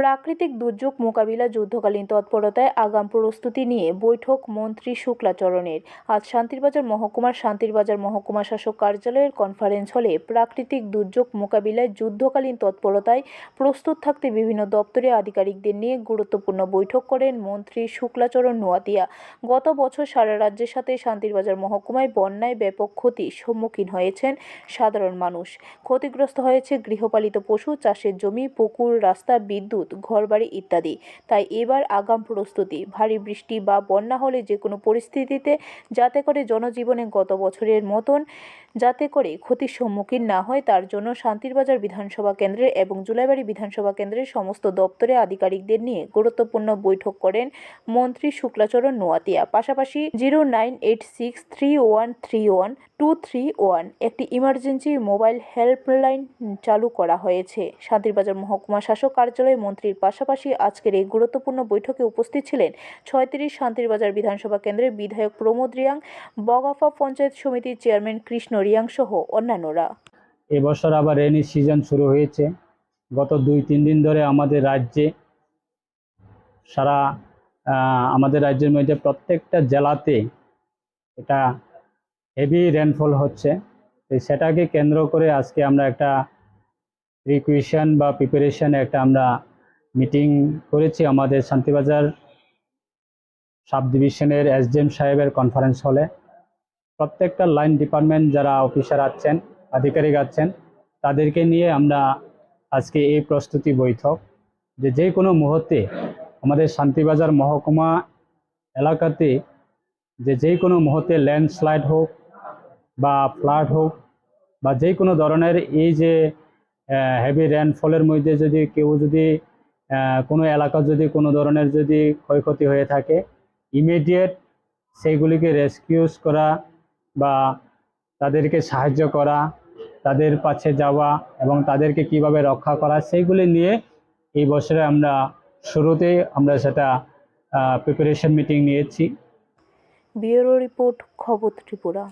প্রাকৃতিক দুর্যোগ মোকাবিলা যুদ্ধকালীন তৎপরতায় আগাম প্রস্তুতি নিয়ে বৈঠক মন্ত্রী শুক্লাচরণের আজ শান্তিরবাজার মহকুমার শান্তিরবাজার মহকুমা শাসক কার্যালয়ের কনফারেন্স হলে প্রাকৃতিক দুর্যোগ মোকাবিলায় যুদ্ধকালীন তৎপরতায় প্রস্তুত থাকতে বিভিন্ন দপ্তরের আধিকারিকদের নিয়ে গুরুত্বপূর্ণ বৈঠক করেন মন্ত্রী শুক্লাচরণ নোয়াতিয়া। গত বছর সারা রাজ্যের সাথে শান্তিরবাজার মহকুমায় বন্যায় ব্যাপক ক্ষতির সম্মুখীন হয়েছেন সাধারণ মানুষ। ক্ষতিগ্রস্ত হয়েছে গৃহপালিত পশু, চাষের জমি, পুকুর, রাস্তা, বিদ্যুৎ ঘরবাড়ি ইত্যাদি। তাই এবার আগাম প্রস্তুতি। ভারী বৃষ্টি বা বন্যা হলে যে কোনো পরিস্থিতিতে যাতে করে জনজীবনে গত বছরের মতন যাতে করে ক্ষতির সম্মুখীন না হয়, তার জন্য শান্তিরবাজার বিধানসভা কেন্দ্রের এবং জুলাইবাড়ি বিধানসভা কেন্দ্রের সমস্ত দপ্তরে আধিকারিকদের নিয়ে গুরুত্বপূর্ণ বৈঠক করেন মন্ত্রী শুক্লাচরণ নোয়াতিয়া। পাশাপাশি zero nine eight six three one three one two three one একটি ইমার্জেন্সি মোবাইল হেল্পলাইন চালু করা হয়েছে। শান্তিরবাজার মহকুমা শাসক কার্যালয়ে মন্ত্রীর পাশাপাশি আজকের এই গুরুত্বপূর্ণ বৈঠকে উপস্থিত ছিলেন ছয়ত্রিশ শান্তিরবাজার বিধানসভা কেন্দ্রের বিধায়ক প্রমোদ রিয়াং, বগাফা পঞ্চায়েত সমিতির চেয়ারম্যান কৃষ্ণ রিয়াং সহ অন্যান্যরা। এবছর আবার রেনি সিজন শুরু হয়েছে। গত দুই, তিন দিন ধরে আমাদের রাজ্যে সারা আমাদের রাজ্যের মধ্যে প্রত্যেকটা জেলাতে এটা হেভি রেনফল হচ্ছে। সেটাকে কেন্দ্র করে আজকে আমরা একটা রিকুয়েশন বা প্রিপারেশন একটা আমরা মিটিং করেছি আমাদের শান্তিবাজার সাব ডিভিশনের এসডিএম সাহেবের কনফারেন্স হলে প্রত্যেকটা লাইন ডিপার্টমেন্ট যারা অফিসার আছেন, আধিকারিক আছেন, তাদেরকে নিয়ে আমরা আজকে এই প্রস্তুতি বৈঠক। যে যে কোনো মুহূর্তে আমাদের শান্তিবাজার মহকুমা এলাকাতে যে যে কোনো মুহূর্তে ল্যান্ডস্লাইড হোক বা ফ্লাড হোক বা যে কোনো ধরনের এই যে হেভি রেনফলের মধ্যে যদি কেউ যদি কোনো এলাকা যদি, কোনো ধরনের যদি ক্ষয়ক্ষতি হয়ে থাকে ইমিডিয়েট সেইগুলিকে রেস্কিউস করা বা তাদেরকে সাহায্য করা, তাদের পাশে যাওয়া এবং তাদেরকে কীভাবে রক্ষা করা, সেইগুলি নিয়ে এই বছরে আমরা শুরুতে আমরা সেটা প্রিপারেশন মিটিং নিয়েছি। ব্যুরো রিপোর্ট খবর ত্রিপুরা।